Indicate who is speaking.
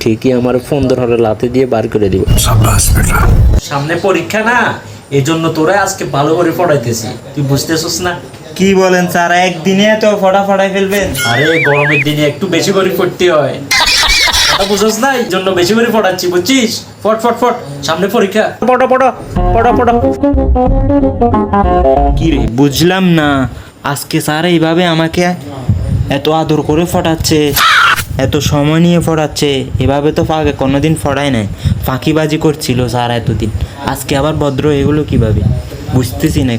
Speaker 1: ঠিকই আমার ফোন ধরে লাতে দিয়ে বার করে দিব। সামনে পরীক্ষা না এই জন্য তোরা আজকে ভালো করে পড়াইতেছি। তুই বুঝতেছিস না?
Speaker 2: কি বলেন স্যার একদিনে এত ফটা ফটাই ফেলবেন?
Speaker 1: আরে গরমের দিনে একটু বেশি করে পড়তে হয়। বুঝছ না? এই জন্য বেশি করে পড়াচ্ছি বুঝছিস? ফট ফট ফট সামনে পরীক্ষা। পড়ো পড়ো পড়ো পড়ো।
Speaker 2: কি রে বুঝলাম না। আজকে স্যার এইভাবে আমাকে এত আদর করে ফটাচ্ছে। এত সময় নিয়ে ফড়াচ্ছে, এভাবে তো ফাঁকে, কোনোদিন ফড়ায় নাই। ফাঁকিবাজি করছিল স্যার এতদিন। আজকে আবার ভদ্র এগুলো কীভাবে? বুঝতেছি না